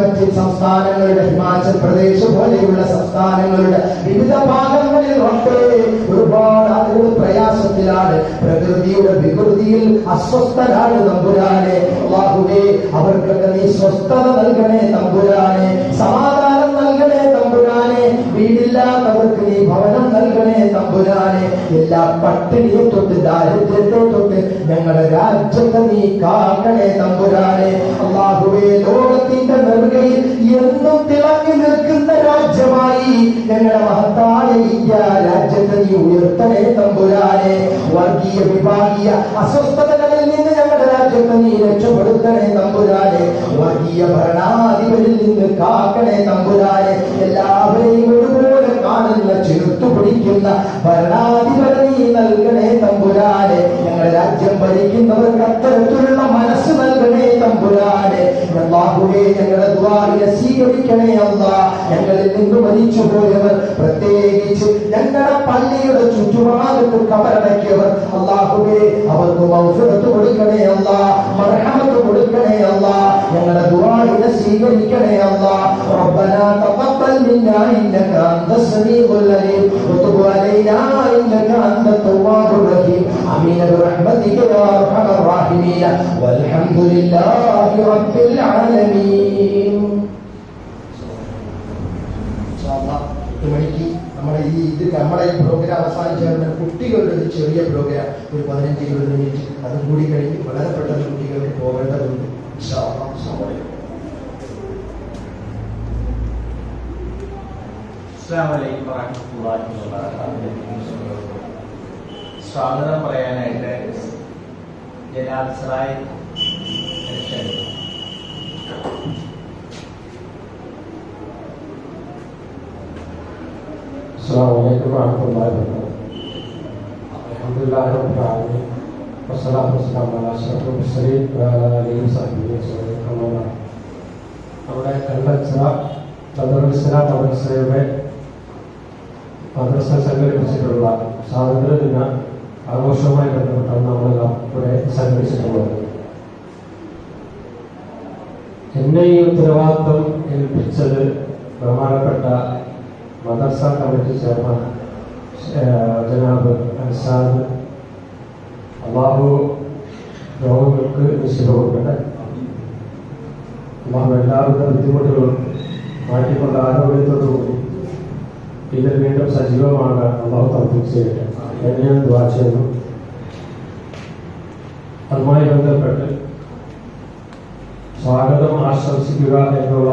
മറ്റ് സംസ്ഥാനങ്ങളുടെ ഹിമാചൽ പ്രദേശ് പോലെയുള്ള സംസ്ഥാനങ്ങളുടെ വിവിധ ഭാഗങ്ങളിൽ റബ്ബേ ഒരുപാട് ആളുകൾ പ്രയാസത്തിലാണ്. പ്രകൃതിയുടെ വികൃതിയിൽ അസ്വസ്ഥരാണ് നമ്പുരാനെ അള്ളാഹുവേ അവർക്കൊക്കെ നീ സ്വസ്ഥത നൽകണേ നമ്പുരാനെ സമാധാനം നൽകണേ തമ്പുരാനെ. വീടില്ലാത്തവർക്ക് നീ ഭവനം നൽകണേ തമ്പുരാനെ. എല്ലാ പട്ടിണിയെ തൊട്ട് ദാരിദ്ര്യത്തെ തൊട്ട് ഞങ്ങളുടെ രാജ്യത്തെ നീ കാക്കണേ തമ്പുരാനെ. അള്ളാഹുവേ ലോകത്തിന്റെ ഞങ്ങളുടെ മഹത്തായ ഇന്ത്യ രാജ്യത്തെ നീ ഉയർത്തണേ തമ്പുരാനെ. വർഗീയ വിഭാഗീയ അസ്വസ്ഥതകളിൽ നിന്ന് ഞങ്ങളുടെ രാജ്യത്തെ നീ രക്ഷപ്പെടുത്തണേ തമ്പുരാനെ. വർഗീയ ഭരണാധിപരിൽ നിന്ന് കാക്കണേ തമ്പുരാനെ. എല്ലാവരെയും ഒരുപോലെ കാണുന്ന ചെറുത്തു പിടിക്കുന്ന ഭരണാധിപതി നൽകണേ തമ്പുരാനെ. ഞങ്ങളുടെ രാജ്യം ഭരിക്കുന്നവർക്ക് അത്തരത്തിലുള്ള മനസ്സ് നൽകണേ തമ്പുരാനെ അള്ളാഹുവേ ഞങ്ങളുടെ ദ്വാരിനെ സ്വീകരിക്കണേ അല്ല ഞങ്ങളിൽ നിന്ന് മരിച്ചു പോയവർ പ്രത്യേകിച്ച് ഞങ്ങളുടെ പള്ളിയുടെ ചുറ്റുഭാഗത്ത് കബറടക്കിയവർ അള്ളാഹുവേ അവർക്ക് മൗഫിറത്ത് കൊടുക്കണേ അല്ല മർഹമത്ത് കൊടുക്കണേ അല്ല ഞങ്ങളുടെ ദ്വാരിനെ സ്വീകരിക്കണേ അല്ല ربنا تقبل منا انك انت السميع العليم وتب علينا انك انت التواب الرحيم امين برحمتك يا ارحم الراحمين والحمد لله رب العالمين എട്ട് മണിക്ക് നമ്മുടെ ഈ ഇത് നമ്മുടെ ഈ പ്രോഗ്രാം അവസാനിച്ച കുട്ടികളുടെ ഒരു ചെറിയ പ്രോഗ്രാം ഒരു പതിനഞ്ച് ഇരുപത് മിനിറ്റ് അതും കൂടി കഴിഞ്ഞ് വളരെ പെട്ടെന്ന് കുട്ടികൾക്ക് പോകേണ്ടതുണ്ട് ഇൻഷാ അല്ലാഹ്. അസ്സലാമു അലൈക്കും. അസ്സാം വലൈക്കും വറഹ്മത്തുള്ളാഹി വബറകാതുഹു സ്വാഗതം പറയാനായിട്ട് गेडाल सराय നമ്മുടെ കല്ലച്ച തദ്ദേശിന മദ്രസയുടെ മദ്രസ സംഘടിപ്പിച്ചിട്ടുള്ള സ്വാതന്ത്ര്യദിന ആഘോഷവുമായി ബന്ധപ്പെട്ടാണ് നമ്മളെല്ലാം ഇവിടെ സംഘടിച്ചിട്ടുള്ളത്. എന്നെ ഈ ഉത്തരവാദിത്വം ഏൽപ്പിച്ചത് ബഹുമാനപ്പെട്ട മദർസ കമ്മിറ്റി ചെയർമാൻ ജനാബ് അൻസാദ് അള്ളാഹു രോഗങ്ങൾക്ക് നിശ്ചിതമുണ്ട് അള്ളാഹു എല്ലാവിധ ബുദ്ധിമുട്ടുകളും മാറ്റിക്കൊണ്ട് ആരോഗ്യത്തോടുകൂടി ഇതിൽ വീണ്ടും സജീവമാകാൻ അള്ളാഹു തൗഫീഖ് ചെയ്യട്ടെ. എന്ന് ഞാൻ ദ്വാ ചെയ്യുന്നു. അതുമായി ബന്ധപ്പെട്ട് സ്വാഗതം ആശംസിക്കുക എന്നുള്ള